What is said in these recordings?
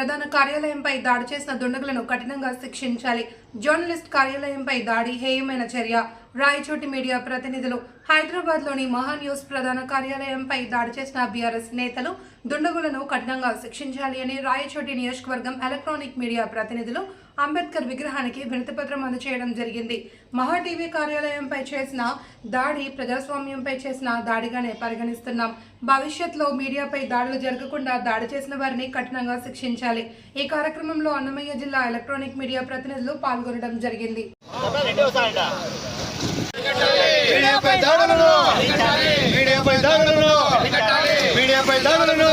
ప్రధాన కార్యాలయంపై దాడి చేసిన దుండగులను కఠినంగా శిక్షించాలి. జర్నలిస్ట్ కార్యాలయంపై దాడి హేయమైన చర్య. రాయచోటి మీడియా ప్రతినిధులు హైదరాబాద్లోని మహా న్యూస్ ప్రధాన కార్యాలయంపై దాడి చేసిన బీఆర్ఎస్ నేతలు దుండగులను కఠినంగా శిక్షించాలి అని రాయచోటి నియోజకవర్గం ఎలక్ట్రానిక్ మీడియా ప్రతినిధులు అంబేద్కర్ విగ్రహానికి వినతిపత్రం అందజేయడం జరిగింది. మహా టీవీ కార్యాలయంపై చేసిన దాడి ప్రజాస్వామ్యంపై చేసిన దాడిగానే పరిగణిస్తున్నాం. భవిష్యత్తులో మీడియాపై దాడులు జరగకుండా దాడి చేసిన వారిని కఠినంగా శిక్షించాలి. ఈ కార్యక్రమంలో అన్నమయ్య జిల్లా ఎలక్ట్రానిక్ మీడియా ప్రతినిధులు పాల్గొనడం జరిగింది. మీడియాపై దాడులను మీడియాపై దాడులను మీడియాపై దాడులను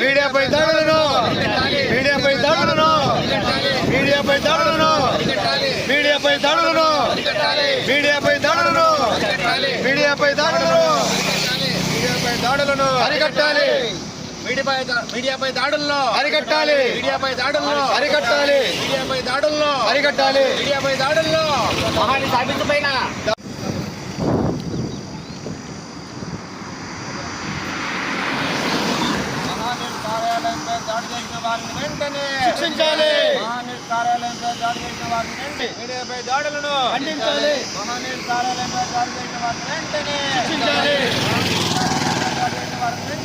మీడియాపై దాడులను మీడియాపై దాడులను మీడియాపై దాడులను మీడియాపై దాడులను మీడియాపై దాడులను మీడియాపై దాడులను మీడియాపై దాడులను అరికట్టాలి మీడియాపై దాడుల్లో. అరికట్టాలి. మీడియాపై దాడుల్లో. అరికట్టాలి. మీడియాపై దాడుల్లో. అరికట్టాలి. మీడియాపై దాడుల్లో. మహాని సాధించు పైన. మహానీర్ కార్యాలయంపై దాడి చేసిన వారిని వెంటనే. శిక్షించాలి. మహానీర్ కార్యాలయంపై దాడి చేసిన వారిని వెంటనే. మీడియాపై దాడులను. ఖండించాలి. మహానీర్ కార్యాలయంపై దాడి చేసిన వారిని వెంటనే. శిక్షించాలి.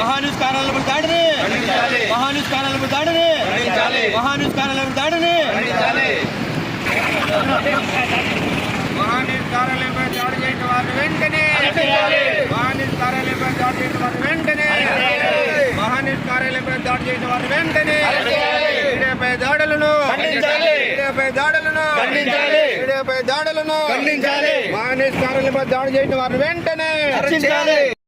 మహాన్యూస్ కార్యాలయంపై దాడిని. మహాన్యూస్ కార్యాలయంపై దాడిని. మహాన్యూస్ కార్యాలయంపై దాడిని. మహాన్యూస్ కార్యాలయంపై దాడి చేయటం వారు వెంటనే మహాన్యూస్ కార్యాలయంపై దాడి చేయటం వారు వెంటనే మహాన్యూస్ కార్యాలయంపై దాడి చేయటం వారు వెంటనే ఈడేపై దాడులను ఈడేపై దాడులను ఈడేపై దాడులను మహాన్యూస్ కార్యాలయంపై దాడి చేయటం వారు వెంటనే